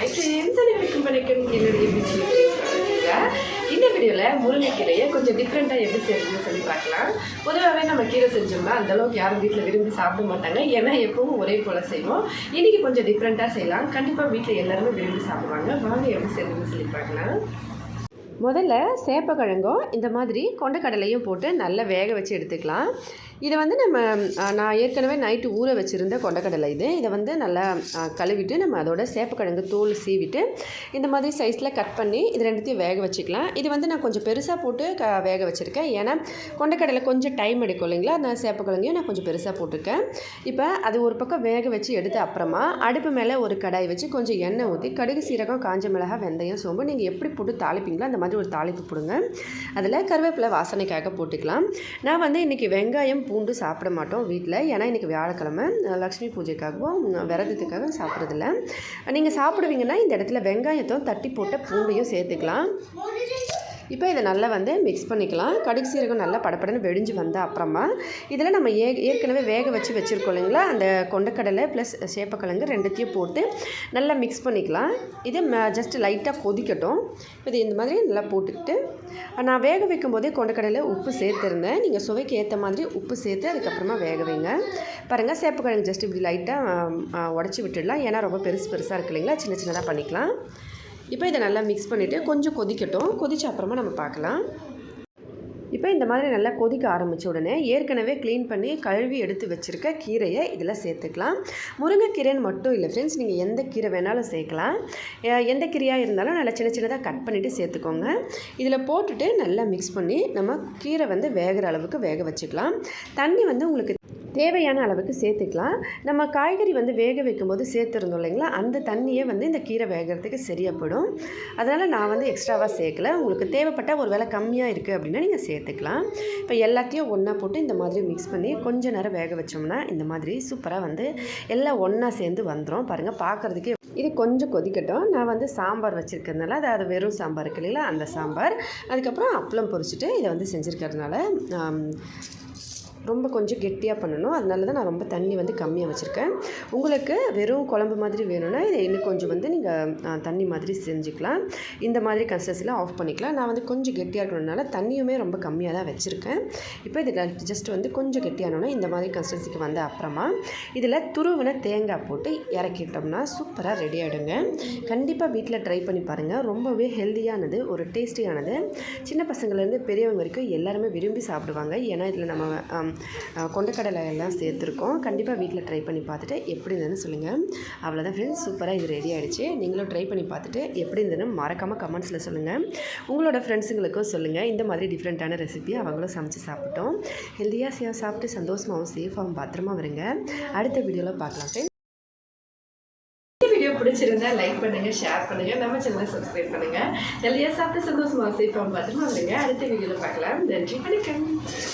Hi friends அனைவருக்கும் வணக்கம் என்னுடைய இந்த வீடியோவில் முருங்கைக்கீரையை கொஞ்சம் டிஃப்ரெண்ட்டாக எப்படி செய்யறதுன்னு சொல்லி பார்க்கலாம். பொதுவாகவே நம்ம கீரை செஞ்சோம்னா அந்த அளவுக்கு யாரும் வீட்டில் விரும்பி சாப்பிட மாட்டாங்க. ஏன்னா எப்பவும் ஒரே போல் செய்வோம். இன்றைக்கி கொஞ்சம் டிஃப்ரெண்ட்டாக செய்யலாம். கண்டிப்பாக வீட்டில் எல்லாருமே விரும்பி சாப்பிடுவாங்க. வாங்க எப்படி செய்யறதுன்னு சொல்லி பார்க்கலாம். முதல்ல சேப்பக்கிழங்கும் இந்த மாதிரி கொண்டக்கடலையும் போட்டு நல்லா வேக வச்சு எடுத்துக்கலாம். இதை வந்து நம்ம நான் ஏற்கனவே நைட்டு ஊற வச்சுருந்த கொண்டக்கடலை இது. இதை வந்து நல்லா கழுவிட்டு நம்ம அதோட சேப்பக்கிழங்கு தோல் சீவிட்டு இந்த மாதிரி சைஸில் கட் பண்ணி இது ரெண்டுத்தையும் வேக வச்சுக்கலாம். இது வந்து நான் கொஞ்சம் பெருசாக போட்டு க வேக வச்சுருக்கேன். ஏன்னா கொண்டக்கடலை கொஞ்சம் டைம் எடுக்கும் இல்லைங்களா? நான் சேப்பக்கிழங்கையும் நான் கொஞ்சம் பெருசாக போட்டிருக்கேன். இப்போ அது ஒரு பக்கம் வேக வச்சு எடுத்த அப்புறமா அடுப்பு மேலே ஒரு கடாய் வச்சு கொஞ்சம் எண்ணெய் ஊற்றி கடுகு சீரகம் காஞ்ச மிளகாய் வெந்தயம் சோம்பு நீங்கள் எப்படி போட்டு தாளிப்பீங்களோ அந்த மாதிரி ஒரு தாளிப்பு போடுங்க. அதில் கருவேப்பிலை வாசனைக்காக போட்டுக்கலாம். நான் வந்து இன்றைக்கி வெங்காயம் பூண்டு சாப்பிட மாட்டோம் வீட்டில். ஏன்னா இன்றைக்கி வியாழக்கிழமை. லக்ஷ்மி பூஜைக்காகவும் விரதத்துக்காக சாப்பிட்றதில்ல. நீங்கள் சாப்பிடுவீங்கன்னா இந்த இடத்துல வெங்காயத்தையும் தட்டி போட்ட பூண்டையும் சேர்த்துக்கலாம். இப்போ இதை நல்லா வந்து மிக்ஸ் பண்ணிக்கலாம். கடுகு சீரகம் நல்லா படப்படன்னு வெடிஞ்சு வந்த அப்புறமா இதில் நம்ம ஏ ஏற்கனவே வேக வச்சு வச்சுருக்கோம் இல்லைங்களா? அந்த கொண்டக்கடலை ப்ளஸ் சேப்பக்கிழங்கு ரெண்டுத்தையும் போட்டு நல்லா மிக்ஸ் பண்ணிக்கலாம். இது ஜஸ்ட் லைட்டாக கொதிக்கட்டும். இது இந்த மாதிரி நல்லா போட்டுக்கிட்டு நான் வேக வைக்கும் போதே கொண்டக்கடலை உப்பு சேர்த்துருந்தேன். நீங்கள் சுவைக்கு ஏற்ற மாதிரி உப்பு சேர்த்து அதுக்கப்புறமா வேக வைங்க. பாருங்கள் சேப்பக்கிழங்கு ஜஸ்ட் இப்படி லைட்டாக உடச்சி விட்டுடலாம். ஏன்னா ரொம்ப பெருசு பெருசாக இருக்கு இல்லைங்களா? சின்ன சின்னதாக பண்ணிக்கலாம். இப்போ இதை நல்லா மிக்ஸ் பண்ணிவிட்டு கொஞ்சம் கொதிக்கட்டும். கொதிச்ச அப்புறமா நம்ம பார்க்கலாம். இப்போ இந்த மாதிரி நல்லா கொதிக்க ஆரம்பித்த உடனே ஏற்கனவே க்ளீன் பண்ணி கழுவி எடுத்து வச்சுருக்க கீரையை இதில் சேர்த்துக்கலாம். முருங்கைக்கீரைன்னு மட்டும் இல்லை ஃப்ரெண்ட்ஸ் நீங்கள் எந்த கீரை வேணாலும் சேர்க்கலாம். எந்த கீரையாக இருந்தாலும் நல்லா சின்ன சின்னதாக கட் பண்ணிவிட்டு சேர்த்துக்கோங்க. இதில் போட்டுட்டு நல்லா மிக்ஸ் பண்ணி நம்ம கீரை வந்து வேகிற அளவுக்கு வேக வச்சுக்கலாம். தண்ணி வந்து உங்களுக்கு தேவையான அளவுக்கு சேர்த்துக்கலாம். நம்ம காய்கறி வந்து வேக வைக்கும்போது சேர்த்துருந்தோம் இல்லைங்களா? அந்த தண்ணியே வந்து இந்த கீரை வேகிறதுக்கு சரியாப்படும் அதனால் நான் வந்து எக்ஸ்ட்ராவாக சேர்க்கல. உங்களுக்கு தேவைப்பட்டால் ஒரு வேலை கம்மியாக இருக்குது அப்படின்னா நீங்கள் சேர்த்துக்கலாம். இப்போ எல்லாத்தையும் ஒன்றா போட்டு இந்த மாதிரி மிக்ஸ் பண்ணி கொஞ்ச நேரம் வேக வச்சோம்னா இந்த மாதிரி சூப்பராக வந்து எல்லாம் ஒன்றா சேர்ந்து வந்துடும் பாருங்கள் பார்க்குறதுக்கே இது கொஞ்சம் கொதிக்கட்டும். நான் வந்து சாம்பார் வச்சுருக்கிறதுனால அதாவது வெறும் சாம்பார் இருக்கு இல்லைங்களா? அந்த சாம்பார். அதுக்கப்புறம் அப்பளம் பொரிச்சிட்டு இதை வந்து செஞ்சுருக்கிறதுனால ரொம்ப கொஞ்சம் கெட்டியாக பண்ணணும். அதனால தான் நான் ரொம்ப தண்ணி வந்து கம்மியாக வச்சுருக்கேன். உங்களுக்கு வெறும் குழம்பு மாதிரி வேணும்னா இதை இன்னும் கொஞ்சம் வந்து நீங்கள் தண்ணி மாதிரி செஞ்சுக்கலாம். இந்த மாதிரி கன்சிஸ்டன்சியில் ஆஃப் பண்ணிக்கலாம். நான் வந்து கொஞ்சம் கெட்டியாக இருக்கணும்னால தண்ணியுமே ரொம்ப கம்மியாக தான் வச்சுருக்கேன். இப்போ இது ஜஸ்ட் வந்து கொஞ்சம் கெட்டியானோன்னா இந்த மாதிரி கன்சிஸ்டன்சிக்கு வந்த அப்புறமா இதில் துருவின தேங்காய் போட்டு இறக்கிட்டோம்னா சூப்பராக ரெடி ஆகிடுங்க கண்டிப்பாக வீட்டில் ட்ரை பண்ணி பாருங்கள் ரொம்பவே ஹெல்த்தியானது ஒரு டேஸ்டியானது. சின்ன பசங்கள்லேருந்து பெரியவங்க வரைக்கும் எல்லாருமே விரும்பி சாப்பிடுவாங்க. ஏன்னா இதில் நம்ம கொண்டக்கடலை எல்லாம் சேர்த்துருக்கோம். கண்டிப்பாக வீட்டில் ட்ரை பண்ணி பார்த்துட்டு எப்படி இருந்ததுன்னு சொல்லுங்கள் அவ்வளோதான் ஃப்ரெண்ட்ஸ் சூப்பராக இது ரெடி ஆகிடுச்சு நீங்களும் ட்ரை பண்ணி பார்த்துட்டு எப்படி இருந்ததுன்னு மறக்காமல் கமெண்ட்ஸில் சொல்லுங்கள் உங்களோட ஃப்ரெண்ட்ஸுங்களுக்கும் சொல்லுங்கள் இந்த மாதிரி டிஃப்ரெண்ட்டான ரெசிபி அவங்களும் சமைச்சு சாப்பிட்டோம். ஹெல்த்தியாக சே சாப்பிட்டு சந்தோஷமாகவும் சேஃபாகவும் பத்திரமா வருங்க அடுத்த வீடியோவில் பார்க்கலாம் ஃப்ரெண்ட்ஸ் வீடியோ பிடிச்சிருந்தா லைக் பண்ணுங்க ஷேர் பண்ணுங்க. நம்ம சேனலை சப்ஸ்கிரைப் பண்ணுங்க. ஹெல்த்தியாக சாப்பிட்டு சந்தோஷமா சேஃபாகவும் பத்திரமா வருங்க அடுத்த வீடியோவில் பார்க்கலாம். நன்றி வணக்கம்.